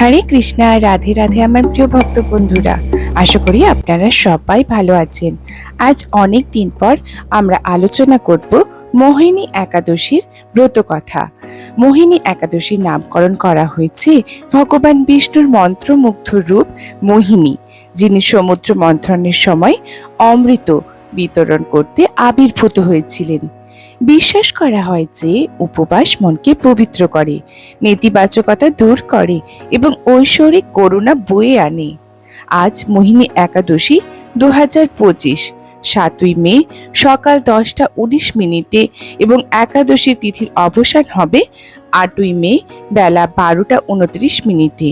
হরে কৃষ্ণা, রাধে রাধে আমার প্রিয় ভক্ত বন্ধুরা। আশা করি আপনারা সবাই ভালো আছেন। আজ অনেক দিন পর আমরা আলোচনা করব মোহিনী একাদশীর ব্রত কথা মোহিনী একাদশীর নামকরণ করা হয়েছে ভগবান বিষ্ণুর মন্ত্রমুগ্ধ রূপ মোহিনী, যিনি সমুদ্র মন্থনের সময় অমৃত বিতরণ করতে আবির্ভূত হয়েছিলেন। বিশ্বাস করা হয় যে উপবাস মনকে পবিত্র করে, নেতিবাচকতা দূর করে এবং ঐশ্বরিক করুণা বয়ে আনে। আজ মোহিনী একাদশী দু হাজার পঁচিশ, সাতই মে, সকাল দশটা উনিশ মিনিটে এবং একাদশী তিথির অবসান হবে আটই মে, বেলা বারোটা উনত্রিশ মিনিটে।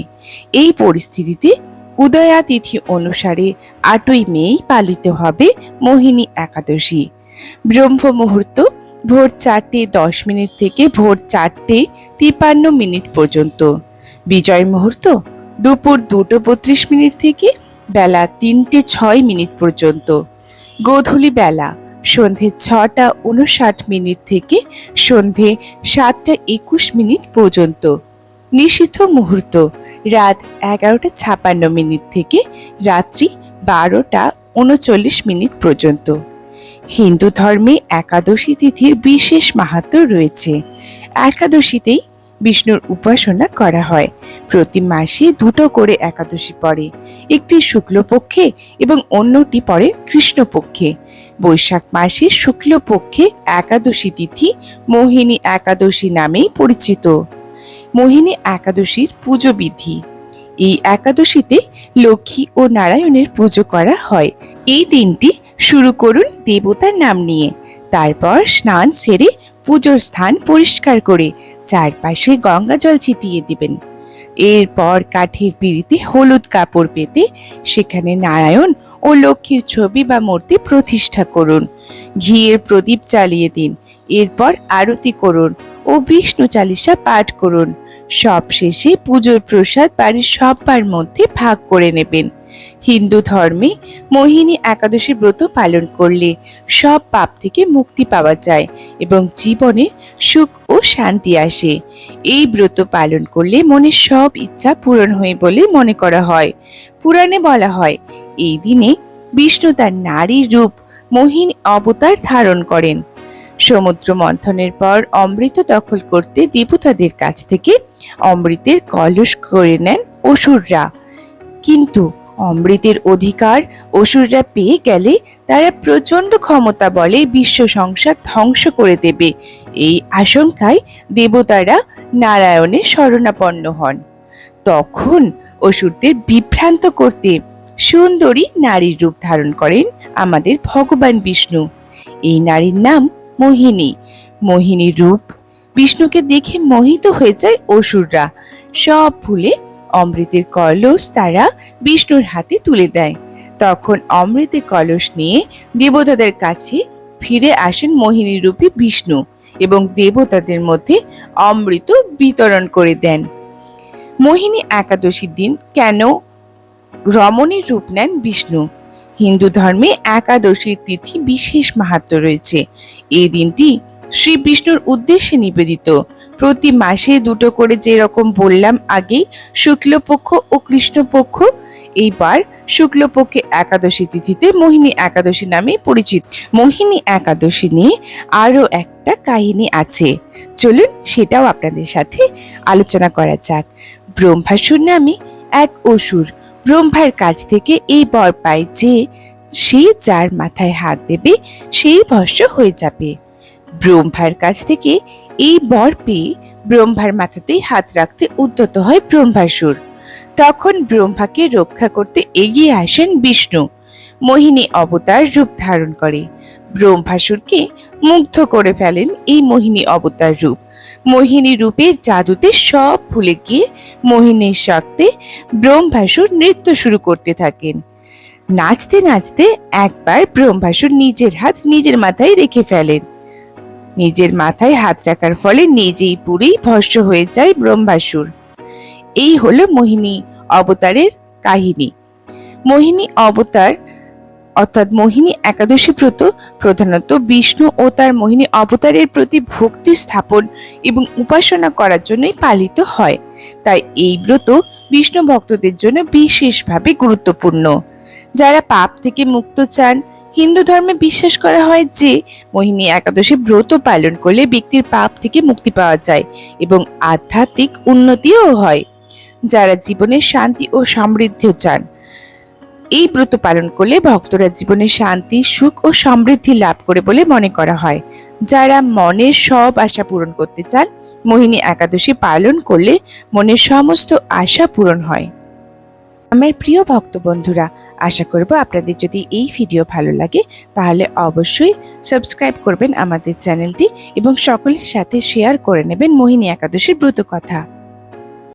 এই পরিস্থিতিতে উদয়া তিথি অনুসারে আটই মেই পালিত হবে মোহিনী একাদশী। ব্রহ্ম মুহূর্ত ভোর চারটে দশ মিনিট থেকে ভোর চারটে তিপান্ন মিনিট পর্যন্ত। বিজয় মুহূর্ত দুপুর দুটো বত্রিশ মিনিট থেকে বেলা তিনটে ছয় মিনিট পর্যন্ত। গোধূলি বেলা সন্ধে ছটা উনষাট মিনিট থেকে সন্ধে সাতটা একুশ মিনিট পর্যন্ত। নিষিদ্ধ মুহূর্ত রাত এগারোটা ছাপান্ন মিনিট থেকে রাত্রি বারোটা উনচল্লিশ মিনিট পর্যন্ত। হিন্দু ধর্মে একাদশী তিথির বিশেষ মাহাত্ম রয়েছে। একাদশীতেই বিষ্ণুর উপাসনা করা হয়। প্রতি মাসে দুটো করে একাদশী পড়ে। একটি শুক্লপক্ষে এবং অন্যটি পড়ে কৃষ্ণপক্ষে। বৈশাখ মাসে শুক্লপক্ষে একাদশী তিথি মোহিনী একাদশী নামেই পরিচিত। মোহিনী একাদশীর পুজো বিধি। এই একাদশীতে লক্ষ্মী ও নারায়ণের পুজো করা হয়। এই দিনটি শুরু করুন দেবতার নাম নিয়ে। তারপর স্নান সেরে পুজোর স্থান পরিষ্কার করে চারপাশে গঙ্গা জল ছিটিয়ে দিবেন। এরপর কাঠের পিড়িতে হলুদ কাপড় পেতে সেখানে নারায়ণ ও লক্ষ্মীর ছবি বা মূর্তি প্রতিষ্ঠা করুন। ঘিয়ের প্রদীপ চালিয়ে দিন। এরপর আরতি করুন ও বিষ্ণু চালিসা পাঠ করুন। সব শেষে পুজোর প্রসাদ বাড়ির সবার মধ্যে ভাগ করে নেবেন। হিন্দু ধর্মে মোহিনী একাদশী ব্রত পালন করলে সব পাপ থেকে মুক্তি পাওয়া যায় এবং জীবনে সুখ ও শান্তি আসে। এই ব্রত পালন করলে মনে সব ইচ্ছা পূরণ হয় বলে মনে করা হয়। পুরাণে বলা হয়, এই দিনে বিষ্ণু তার নারী রূপ মোহিনী অবতার ধারণ করেন। সমুদ্র মন্থনের পর অমৃত দখল করতে দেবতাদের কাছ থেকে অমৃতের কলস করে নেন অসুররা। কিন্তু অমৃতের অধিকার অসুররা পেয়ে গেলে তারা প্রচণ্ড ক্ষমতা বলে বিশ্ব সংসার ধ্বংস করে দেবে। এই আশঙ্কায় দেবতারা নারায়ণের শরণাপন্ন হন। তখন অসুরদের বিভ্রান্ত করতে সুন্দরী নারীর রূপ ধারণ করেন আমাদের ভগবান বিষ্ণু। এই নারীর নাম মোহিনী। মোহিনী রূপ বিষ্ণুকে দেখে মোহিত হয়ে যায় অসুররা। সব ভুলে অমৃতের কলস তারা বিষ্ণুর হাতে তুলে দেয়। তখন অমৃতের কলস নিয়ে দেবতাদের কাছে ফিরে আসেন মোহিনী রূপী বিষ্ণু এবং দেবতাদের মধ্যে অমৃত বিতরণ করে দেন। মোহিনী একাদশীর দিন কেন রমণীর রূপ নেন বিষ্ণু? হিন্দু ধর্মে একাদশীর তিথি বিশেষ মাহাত্ম রয়েছে। এই দিনটি শ্রী বিষ্ণুর উদ্দেশ্যে নিবেদিত। প্রতি মাসে দুটো করে যেরকম বললাম আগেই, শুক্লপক্ষ ও কৃষ্ণপক্ষ, এইবার শুক্লপক্ষে একাদশী তিথিতে মোহিনী একাদশী নামে পরিচিত। মোহিনী একাদশী নিয়ে আরও একটা কাহিনী আছে। চলুন সেটাও আপনাদের সাথে আলোচনা করা যাক। ব্রহ্মাসুর নামে এক অসুর ব্রহ্মার কাছ থেকে এই বর পায় যে সে যার মাথায় হাত দেবে, সেই ভস্য হয়ে যাবে। ব্রহ্মার কাছ থেকে এই বর পেয়ে ব্রহ্মার মাথাতেই হাত রাখতে উদ্যত হয় ব্রহ্মাসুর তখন ব্রহ্মাকে রক্ষা করতে এগিয়ে আসেন বিষ্ণু। মোহিনী অবতার রূপ ধারণ করে। ব্রহ্মাসুরকে মুগ্ধ করে ফেলেন এই মোহিনী অবতার রূপ। মোহিনী রূপের জাদুতে সব ভুলে গিয়ে মোহিনীর শক্তে ব্রহ্মাসুর নৃত্য শুরু করতে থাকেন। নাচতে নাচতে একবার ব্রহ্মাসুর নিজের হাত নিজের মাথায় রেখে ফেলেন। নিজের মাথায় হাত রাখার ফলে নিজেই পুরেই ভস্য হয়ে যায় ব্রহ্মাসুর। এই হলো মোহিনী অবতারের কাহিনী। মোহিনী অবতার অর্থাৎ মোহিনী একাদশী ব্রত প্রধানত বিষ্ণু ও তার মোহিনী অবতারের প্রতি ভক্তি স্থাপন এবং উপাসনা করার জন্যই পালিত হয়। তাই এই ব্রত বিষ্ণু ভক্তদের জন্য বিশেষভাবে গুরুত্বপূর্ণ। যারা পাপ থেকে মুক্ত চান হিন্দু ধর্মে বিশ্বাস করা হয় যে, মোহিনী একাদশী ব্রত পালন করলে ব্যক্তির পাপ থেকে মুক্তি পাওয়া যায় এবং আধ্যাত্মিক উন্নতিও হয়। যারা জীবনে শান্তি ও সমৃদ্ধিও চান, এই ব্রত পালন করলে ভক্তরা জীবনে শান্তি, সুখ ও সমৃদ্ধি লাভ করে বলে মনে করা হয়। যারা মনের সব আশা পূরণ করতে চান, মোহিনী একাদশী পালন করলে মনের সমস্ত আশা পূরণ হয়। আমার প্রিয় ভক্ত বন্ধুরা আশা করব আপনাদের যদি এই ভিডিও ভালো লাগে, তাহলে অবশ্যই সাবস্ক্রাইব করবেন আমাদের চ্যানেলটি এবং সকলের সাথে শেয়ার করে নেবেন মোহিনী একাদশীর ব্রত কথা।